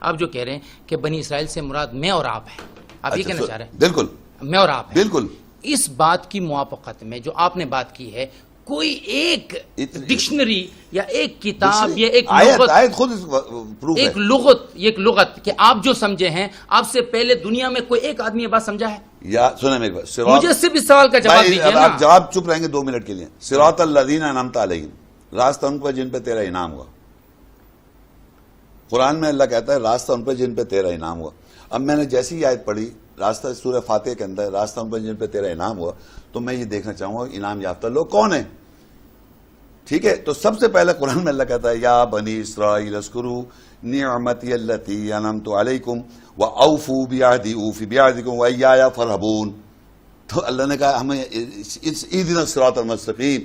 آپ جو کہہ رہے ہیں کہ بنی اسرائیل سے مراد میں اور آپ ہیں۔ آپ یہ اچھا، کہنا چاہ رہے ہیں۔ بالکل۔ میں اور آپ ہیں۔ بالکل۔ اس بات کی موافقت میں جو آپ نے بات کی ہے کوئی ایک ڈکشنری یا ایک کتاب یا ایک لغت ایک لغت ایک لغت کہ آپ جو سمجھے ہیں آپ سے پہلے دنیا میں کوئی ایک آدمی یہ بات سمجھا ہے؟ یا سنیں بات سراط- مجھے صرف اس سوال کا جواب نا آپ جواب چپ رہیں گے دو منٹ کے لیے۔ سراط الذین انعمت علیہم۔ راستہ ان پر جن پہ تیرا انعام ہوا۔ قرآن میں اللہ کہتا ہے، راستہ ان پہ جن پہ تیرا انعام ہوا۔ اب میں نے جیسی آیت پڑھی، راستہ سورہ فاتح کے اندر، راستہ ان پہ جن پہ تیرا انعام ہوا، تو میں یہ دیکھنا چاہوں گا، انعام یافتہ لوگ کون ہیں؟ ٹھیک ہے، تو سب سے پہلے قرآن میں اللہ کہتا ہے، یا بنی اسرائیل اسکرو نعمتی اللتی انعمت علیکم و اوفو بیعدی اوفی بیعدکم و ایایا فرحبون۔ تو اللہ نے کہا، ہمیں اس عید المستقیم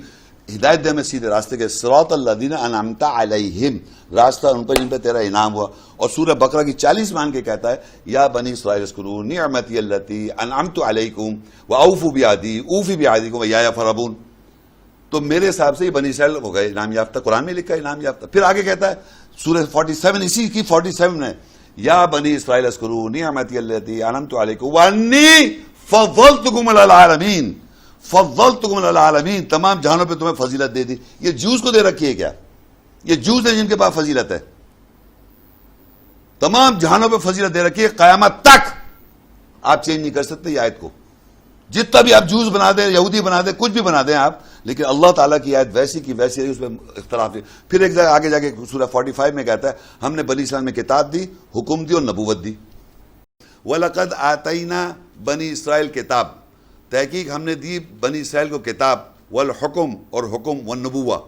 ہدایت دے ہمیں سیدھے راستے کے سراط اللہ الذین انعمت علیہم۔ راستہ ان پر جن پہ تیرا انعام ہوا۔ اور سورہ بقرہ کی چالیس مان کے کہتا ہے، یا بنی اسرائیل اسکرو نعمتی اللتی انعمت علیکم و اوفو بیعدی اوفی بیعدکم و ایایا فرحبون تو میرے حساب سے یہ بنی اسرائیل ہو گئے، انعام یافتہ۔ قرآن میں لکھا ہے، انعام یافتہ۔ پھر آگے کہتا ہے، سورہ 47 اسی کی 47 میں یا بنی اسرائیل اسکرو نعمتی اللتی انعمت علیکم وانی فضلتکم العالمین۔ فضلتکم علی العالمین تمام جہانوں پہ تمہیں فضیلت دے دی۔ یہ جوز کو دے رکھی ہے کیا؟ یہ جوز ہے جن کے پاس فضیلت ہے۔ تمام جہانوں پہ فضیلت دے رکھی ہے، قیامت تک آپ چینج نہیں کر سکتے یہ آیت کو۔ جتنا بھی آپ جوز بنا دیں، یہودی بنا دیں، کچھ بھی بنا دیں آپ، لیکن اللہ تعالیٰ کی آیت ویسی کی ویسی ہے، اس میں اختلاف نہیں۔ پھر ایک جگہ آگے جا کے سورہ 45 میں کہتا ہے، ہم نے بنی اسرائیل میں کتاب دی، حکم دی اور نبوت دی۔ وَلَقَدْ آتَيْنَا بنی اسرائیل کتاب۔ تحقیق ہم نے دی بنی اسرائیل کو کتاب والحکم اور حکم والنبوہ۔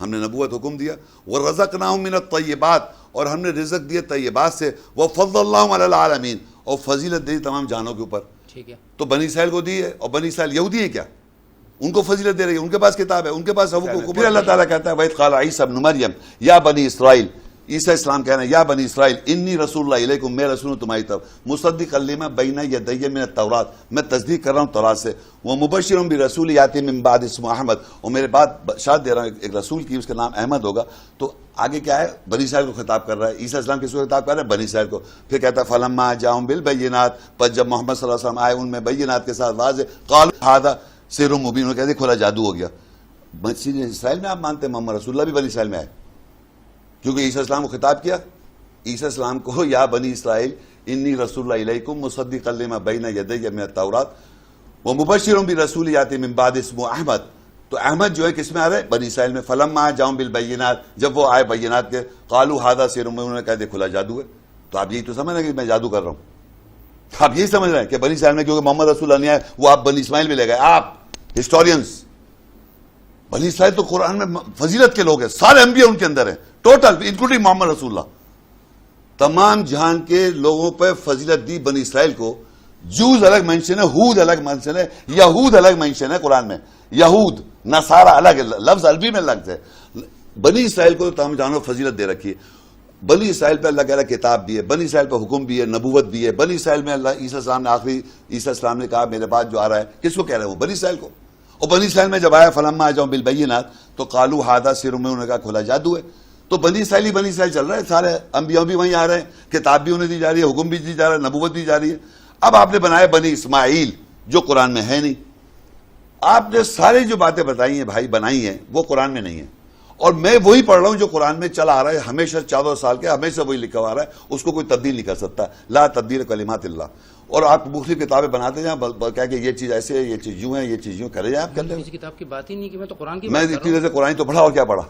ہم نے نبوت حکم دیا۔ وَرَزَقْنَاهُم مِّنَ الطَّيِّبَاتِ۔ اور ہم نے رزق دیے طیبات سے۔ وَفَضَّلْ اللَّهُمْ عَلَى الْعَالَمِينَ۔ اور فضیلت دی تمام جانوں کے اوپر۔ ٹھیک ہے۔ تو بنی اسرائیل کو دی ہے اور بنی اسرائیل یہودی ہے کیا؟ ان کو فضیلت دے رہی ہے۔ ان کے پاس کتاب ہے۔ ان کے پاس حقوق پھر اللہ تعالیٰ کہتا ہے وَإِذْ قَالَ عِيسَى ابْنُ مَرْيَمْ یا بنی اسرائیل عیسیٰ اسلام کہنا یا بنی اسرائیل، انی رسول اللہ علیکم، میں رسول ہوں تمہاری طرف۔ مصدق علیمہ بینہ یدیہ من التورات۔ میں تصدیق کر رہا ہوں تورات سے۔ وہ مبشر بھی رسول یاتی من بعد اسم احمد۔ اور میرے بعد بشارت دے رہا ہوں، ایک رسول کی، اس کا نام احمد ہوگا۔ تو آگے کیا ہے؟ بنی اسرائیل کو خطاب کر رہا ہے۔ عیسیٰ اسلام کس کو خطاب کر رہا ہے؟ بنی اسرائیل کو۔ پھر کہتا ہے، فلما جاؤں بالبینات۔ پس جب محمد صلی اللہ علیہ وسلم آئے، ان میں بینات کے ساتھ واضح۔ قال هذا سر مبین۔ انہوں نے کہتے کھلا جادو ہو گیا۔ مسجد اسرائیل میں آپ مانتے ہیں، محمد رسول اللہ بھی بنی اسرائیل میں آئے۔ کیونکہ عیسیٰ اسلام کو خطاب کیا، عیسیٰ اسلام کو، یا بنی اسرائیل، انی رسول اللہ علیکم مصدق لما بین یدی من التورات وہ مبشروں بھی رسول یاتی من بعد اسمو احمد۔ تو احمد جو ہے، کس میں آ رہا ہے؟ بنی اسرائیل میں۔ فلم آئے جاؤں بالبینات، جب وہ آئے بینات کے، قالو ہادہ سیروں میں انہوں نے کہا دے کھلا جادو ہے۔ تو آپ یہی تو سمجھ رہے ہیں کہ میں جادو کر رہا ہوں۔ آپ یہی سمجھ رہے ہیں کہ بنی اسرائیل میں کیونکہ محمد رسول اللہ نہیں آئے، وہ آپ بنی اسماعیل میں لے گئے۔ آپ ہسٹورینس بنی اسرائیل تو قرآن میں فضیلت کے لوگ ہیں، سارے انبیاء ان کے اندر ہیں۔ ٹوٹل انکلوڈنگ محمد رسول اللہ۔ تمام جہان کے لوگوں پہ فضیلت دی بنی اسرائیل کو۔ جوز الگ مینشن ہے، ہود الگ مینشن ہے، یہود الگ مینشن ہے قرآن میں۔ یہود، نصارہ الگ ہے، لفظ عربی میں لگتے ہے۔ بنی اسرائیل کو تمام جہانوں فضیلت دے رکھی ہے۔ بنی اسرائیل پہ اللہ کہہ رہا کتاب بھی ہے، بنی اسرائیل پہ حکم بھی ہے، نبوت بھی ہے۔ بنی اسرائیل میں اللہ عیسیٰ السلام نے آخری عیسیٰ السلام نے کہا، میرے بعد جو آ رہا ہے، کس کو کہہ رہے ہیں وہ؟ بنی اسرائیل کو۔ اور بنی اسرائیل میں جب آیا، فلما آ جاؤں بالبینات، تو قالو ہادہ سر میں انہوں نے کہا، کھلا جادو ہے۔ تو بنی اسرائیل ہی بنی اسرائیل چل رہا ہے سارے انبیاء بھی وہیں آ رہے ہیں کتاب بھی انہیں دی جا رہی ہے حکم بھی دی جا رہا ہے نبوت دی جا رہی ہے۔ اب آپ نے بنایا بنی اسماعیل جو قرآن میں ہے نہیں۔ آپ نے ساری جو باتیں بتائی ہیں بھائی بنائی ہیں وہ قرآن میں نہیں ہیں اور میں وہی پڑھ رہا ہوں جو قرآن میں چلا آ رہا ہے ہمیشہ چودہ سال کے ہمیشہ وہی لکھا ہوا رہا ہے اس کو کوئی تبدیل نہیں کر سکتا۔ لا تبدیل کلمات اللہ۔ اور آپ مختلف کتابیں بناتے جائیں کہہ کہ یہ چیز ایسے ہے یہ چیز یوں ہے یہ چیز یوں کرے جائیں آپ کر لیں۔ کسی کتاب کی بات ہی نہیں کہ میں تو قرآن کی میں بات کر رہا ہوں۔ اتنی سے قرآن تو پڑھا اور کیا پڑھا؟